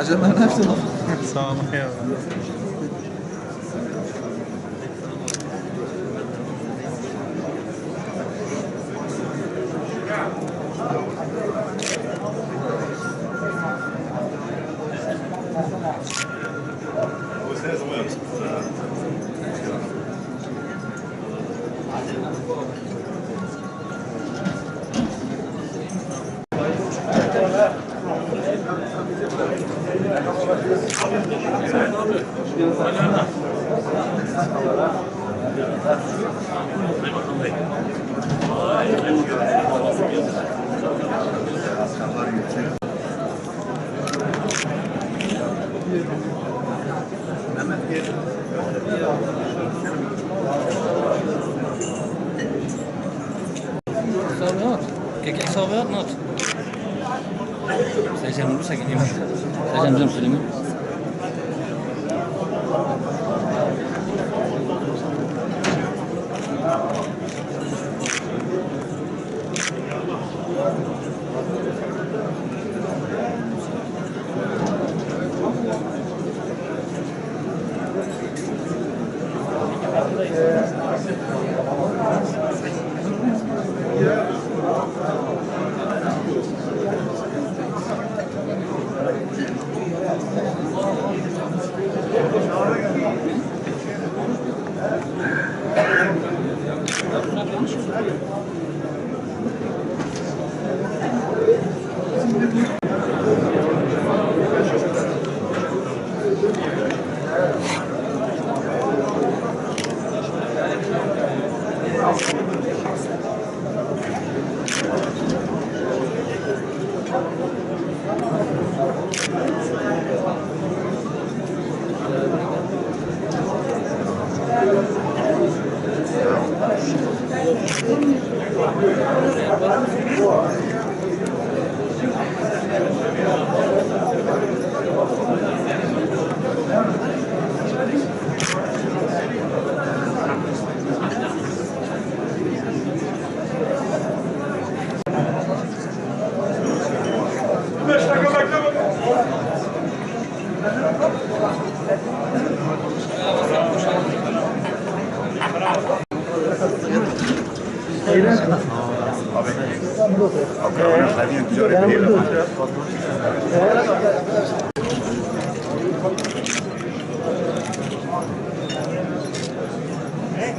Hacılar ne yaptın? Sağ olun ya. Sobiot. ¿Qué quieres sobiot? Not. Saya jam dulu saya gini. A ver. Aunque bueno, está bien, yo le pido. ¿Eh?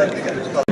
Alo.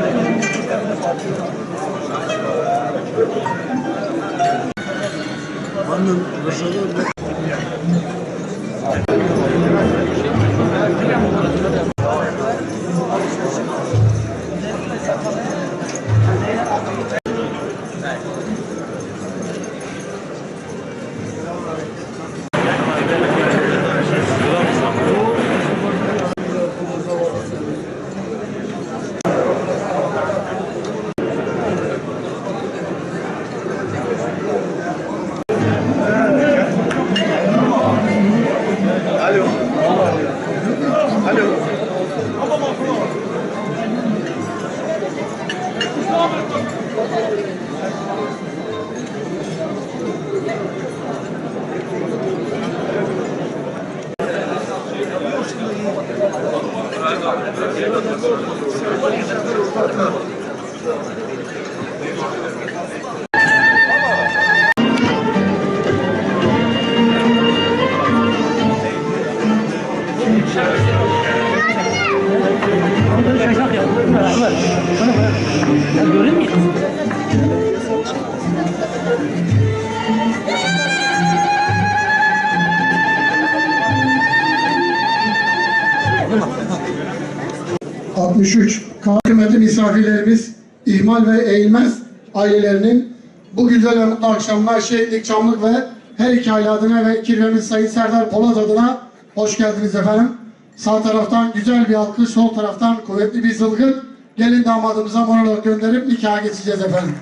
63. Kıymetli misafirlerimiz İhmal ve Eğilmez ailelerinin bu güzel ve mutlu akşamına Şehitlik Çamlık ve her iki aile adına ve kirvemiz Sayın Serdar Polat adına hoş geldiniz efendim. Sağ taraftan güzel bir alkış, sol taraftan kuvvetli bir zılgıt. Gelin damadımıza monolog gönderip nikaha geçeceğiz efendim.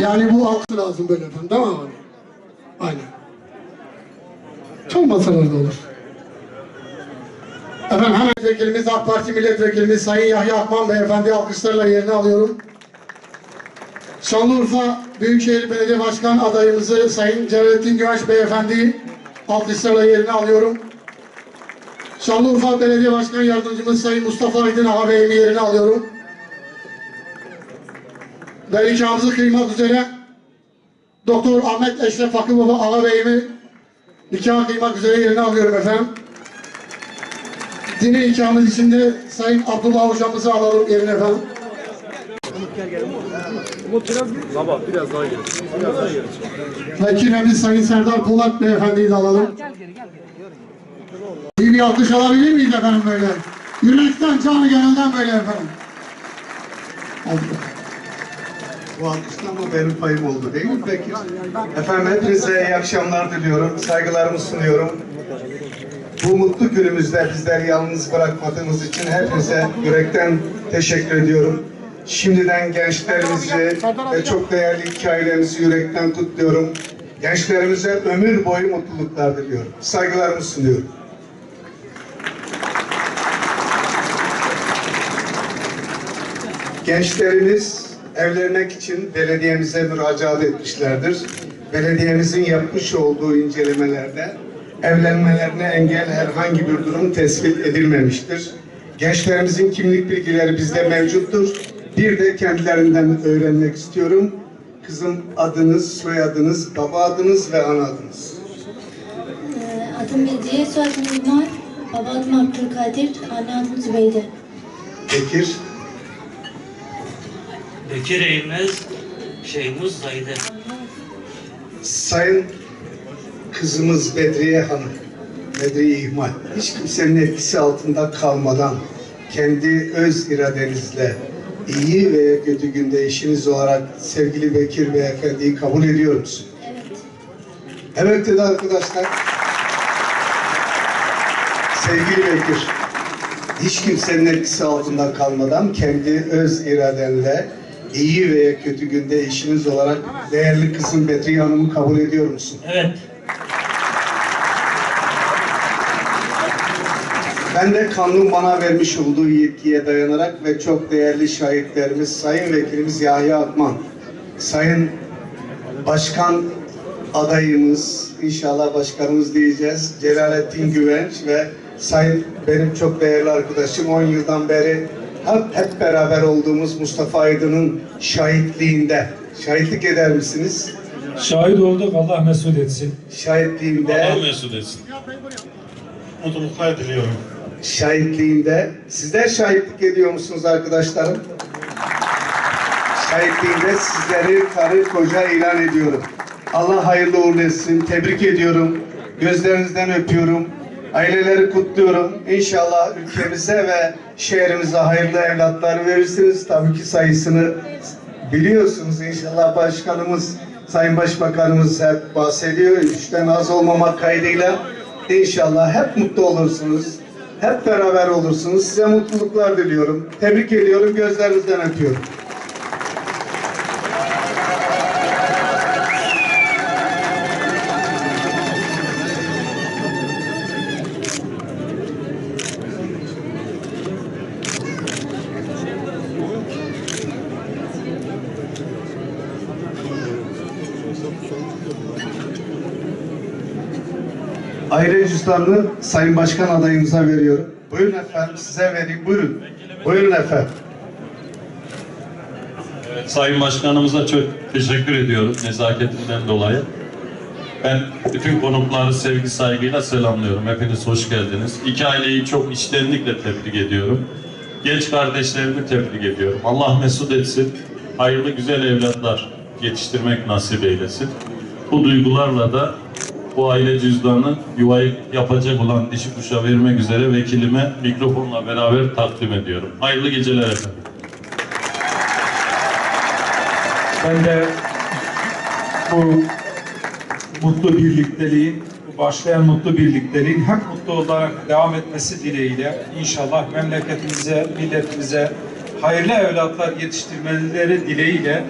Yani bu alkış lazım böyle efendim, değil mi abi? Aynen. Çalmasalar da olur. Efendim hemen vekilimiz AK Parti milletvekilimiz Sayın Yahya Akman Beyefendi alkışlarla yerini alıyorum. Şanlıurfa Büyükşehir Belediye Başkan adayımızı Sayın Celalettin Güvenç Beyefendi alkışlarla yerini alıyorum. Şanlıurfa Belediye Başkan Yardımcımız Sayın Mustafa Aydın Ağa Bey'in yerini alıyorum. Ve nikahımızı kıymak üzere Doktor Ahmet Eşref Fakı Baba Ağa Bey'imi nikah kıymak üzere yerini alıyorum efendim. Dini nikahımız içinde Sayın Abdullah Hocamızı alalım yerine efendim. Vekilimiz Sayın Serdar Polat Beyefendi'yi de alalım. İyi bir alkış alabilir miyiz efendim böyle? Yürekten, canı gönülden böyle efendim. Bu alkışlama benim payım oldu değil mi Bekir? Efendim hepinize iyi akşamlar diliyorum. Saygılarımı sunuyorum. Bu mutlu günümüzde bizleri yalnız bırakmadığınız için hepinize yürekten teşekkür ediyorum. Şimdiden gençlerimizi ve çok değerli iki ailemizi yürekten kutluyorum. Gençlerimize ömür boyu mutluluklar diliyorum. Saygılarımı sunuyorum. Gençlerimiz evlenmek için belediyemize müracaat etmişlerdir. Belediyemizin yapmış olduğu incelemelerde evlenmelerine engel herhangi bir durum tespit edilmemiştir. Gençlerimizin kimlik bilgileri bizde mevcuttur. Bir de kendilerinden öğrenmek istiyorum. Kızım adınız, soyadınız, baba adınız ve ana adınız. Ee, Adım Bediye, soyadım İlmar. Baba adım Abdülkadir, anne adım Zübeyde. Bekir, Bekir Eğilmez, Şeyhmuz Zahide. Sayın kızımız Bedriye Hanım, Bedriye İhmal, hiç kimsenin etkisi altında kalmadan kendi öz iradenizle iyi ve kötü günde eşiniz olarak sevgili Bekir Beyefendi'yi kabul ediyor musun? Evet. Evet dedi arkadaşlar. Sevgili Bekir, hiç kimsenin etkisi altında kalmadan kendi öz iradenle iyi veya kötü günde eşiniz olarak değerli kızım Bedriye Hanım'ı kabul ediyor musun? Evet, Ben de kanun bana vermiş olduğu yetkiye dayanarak ve çok değerli şahitlerimiz Sayın Vekilimiz Yahya Akman, Sayın Başkan adayımız, inşallah başkanımız diyeceğiz, Celalettin Güvenç ve Sayın benim çok değerli arkadaşım 10 yıldan beri hep, hep beraber olduğumuz Mustafa Aydın'ın şahitliğinde. Şahitlik eder misiniz? Şahit olduk Allah mesut etsin. Şahitliğinde, Allah mesut etsin. Mutluluklar diliyorum. Şahitliğinde. Sizler şahitlik ediyor musunuz arkadaşlarım? Şahitliğinde sizleri karı koca ilan ediyorum. Allah hayırlı uğurlu etsin. Tebrik ediyorum. Gözlerinizden öpüyorum. Aileleri kutluyorum. İnşallah ülkemize ve şehrimize hayırlı evlatlar verirsiniz. Tabii ki sayısını biliyorsunuz. İnşallah başkanımız, Sayın Başbakanımız hep bahsediyor. Üçten az olmamak kaydıyla inşallah hep mutlu olursunuz. Hep beraber olursunuz. Size mutluluklar diliyorum. Tebrik ediyorum. Gözlerinizden öpüyorum. Ayrı cüzdanını Sayın Başkan adayımıza veriyorum. Buyurun efendim size vereyim. Buyurun. Buyurun efendim. Sayın Başkanımıza çok teşekkür ediyorum nezaketinden dolayı. Ben bütün konukları sevgi saygıyla selamlıyorum. Hepiniz hoş geldiniz. İki aileyi çok içtenlikle tebrik ediyorum. Genç kardeşlerimi tebrik ediyorum. Allah mesut etsin. Hayırlı güzel evlatlar yetiştirmek nasip eylesin. Bu duygularla da bu aile cüzdanını yuvayı yapacak olan dişi kuşa vermek üzere vekilime mikrofonla beraber takdim ediyorum. Hayırlı geceler efendim. Ben de bu mutlu birlikteliğin, başlayan mutlu birlikteliğin hep mutlu olarak devam etmesi dileğiyle inşallah memleketimize, milletimize hayırlı evlatlar yetiştirmeleri dileğiyle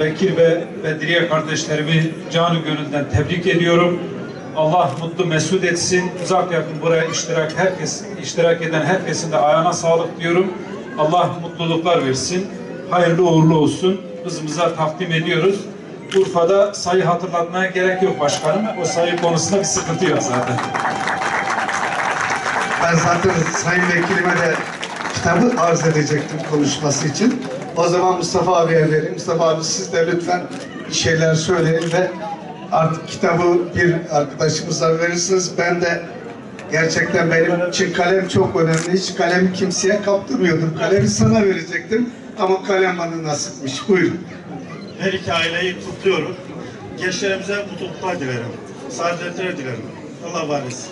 Bekir ve Bedriye kardeşlerimi canı gönülden tebrik ediyorum. Allah mutlu mesut etsin. Uzak yakın buraya iştirak herkes iştirak eden herkesin de ayağına sağlık diyorum. Allah mutluluklar versin. Hayırlı uğurlu olsun. Kızımıza takdim ediyoruz. Urfa'da sayı hatırlatmaya gerek yok başkanım. O sayı konusunda bir sıkıntı yok zaten. Ben zaten Sayın Vekilime de kitabı arz edecektim konuşması için. O zaman Mustafa abiye vereyim. Mustafa abi siz de lütfen şeyler söyleyin ve artık kitabı bir arkadaşımıza verirsiniz. Ben de gerçekten benim için kalem çok önemli. Hiç kalemi kimseye kaptırmıyordum. Kalemi sana verecektim ama kalem bana nasipmiş. Buyurun. Her iki aileyi kutluyorum. Gençlerimize mutluluklar dilerim. Saadetler dilerim. Allah var etsin.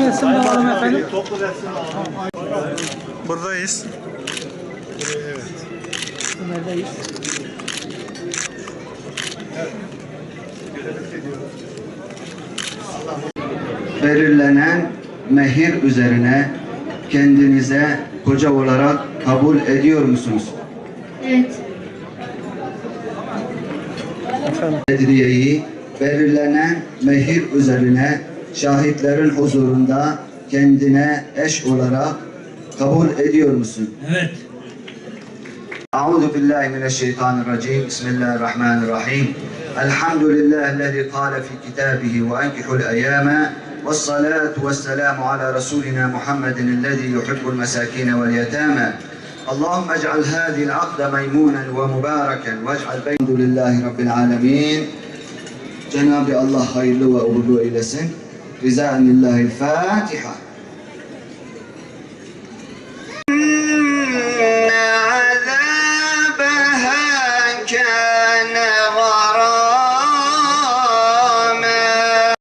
Bir toplu resim de alalım efendim. Buradayız. Ömer'deyiz. belirlenen mehir üzerine kendinize koca olarak kabul ediyor musunuz? Evet. Bedriye'yi belirlenen mehir üzerine şahitlerin huzurunda kendine eş olarak kabul ediyor musun? Evet. أعوذ بالله من الشيطان الرجيم بسم الله الرحمن الرحيم الحمد لله الذي قال في كتابه وأنكحوا الأيام والصلاة والسلام على رسولنا محمد الذي يحب المساكين واليتامى اللهم اجعل هذه العقد ميمونا ومباركا واجعل بين الحمد لله رب العالمين Cenab-ı Allah hayırlı ve uğurlu eylesin. بزعم الله الفاتحة.